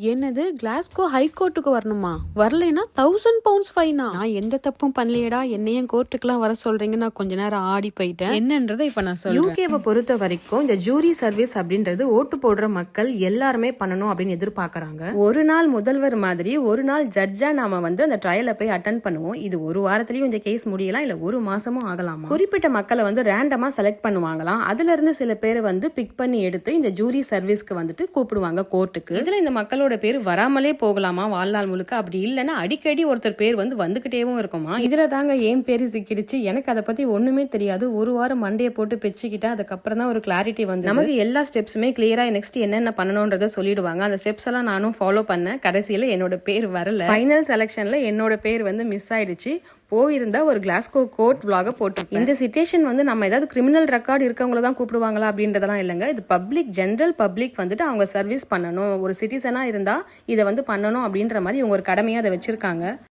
என்னது கிளாஸ்கோ ஹைகோர்ட்டுக்கு வரணுமா? வரலைன்னா தௌசண்ட் பவுண்ட்ஸ் ஃபைனா நான் எந்த தப்பும் பண்ணலையடா என்னையும் கோர்ட்டுக்குலாம் வர சொல்றீங்க நான் கொஞ்ச நேரம் ஆடி போயிட்டேன். என்னன்றதை இப்ப நான் சொல்றேன். யூகேவை பொறுத்த வரைக்கும் இந்த ஜூரி சர்வீஸ் அப்படின்றது ஓட்டு போடுற மக்கள் எல்லாருமே பண்ணணும் அப்படின்னு எதிர்பார்க்கறாங்க. ஒரு நாள் முதல்வர் மாதிரி ஒரு நாள் ஜட்ஜா நாம வந்து அந்த ட்ரையலை போய் அட்டன் பண்ணுவோம். இது ஒரு வாரத்திலயும் இந்த கேஸ் முடியலாம் இல்ல ஒரு மாசமும் ஆகலாமா? குறிப்பிட்ட மக்களை வந்து ரேண்டமா செலக்ட் பண்ணுவாங்களாம். அதுல இருந்து சில பேரை வந்து பிக் பண்ணி எடுத்து இந்த ஜூரி சர்வீஸ்க்கு வந்துட்டு கூப்பிடுவாங்க கோர்ட்டுக்கு இதுல இந்த மக்களோட பேர் வராமலே போகலாமா? வாழ்நாள் முழுக்க அப்படி இல்லைன்னா அடிக்கடி ஒருத்தர் பேர் வந்து வந்துகிட்டேவும் இருக்குமா? இதுல தாங்க ஏன் பேர் சிக்கிடுச்சு? எனக்கு அதை பத்தி ஒண்ணுமே தெரியாது. ஒரு வாரம் மண்டையை போட்டு பெச்சுக்கிட்டா அதுக்கப்புறம் தான் ஒரு கிளாரிட்டி வந்து நமக்கு எல்லா ஸ்டெப்ஸுமே கிளியரா நெக்ஸ்ட் என்னென்ன பண்ணணும்ன்றத சொல்லிடுவாங்க. அந்த ஸ்டெப்ஸ் எல்லாம் நானும் ஃபாலோ பண்ணேன். கடைசியில என்னோட பேர் வரல. ஃபைனல் செலெக்ஷன்ல என்னோட பேர் வந்து மிஸ் ஆயிடுச்சு. போயிருந்தா ஒரு கிளாஸ்கோ கோர்ட் விளாக போட்டு இந்த சிச்சுவேஷன் வந்து நம்ம ஏதாவது கிரிமினல் ரெக்கார்டு இருக்கவங்கள தான் கூப்பிடுவாங்களா அப்படின்றதெல்லாம் இல்லைங்க. இது பப்ளிக் ஜென்ரல் பப்ளிக் வந்துட்டு அவங்க சர்வீஸ் பண்ணணும். ஒரு சிட்டிசனா இருந்தா இதை வந்து பண்ணணும் அப்படின்ற மாதிரி இவங்க ஒரு கடமையா அதை வச்சிருக்காங்க.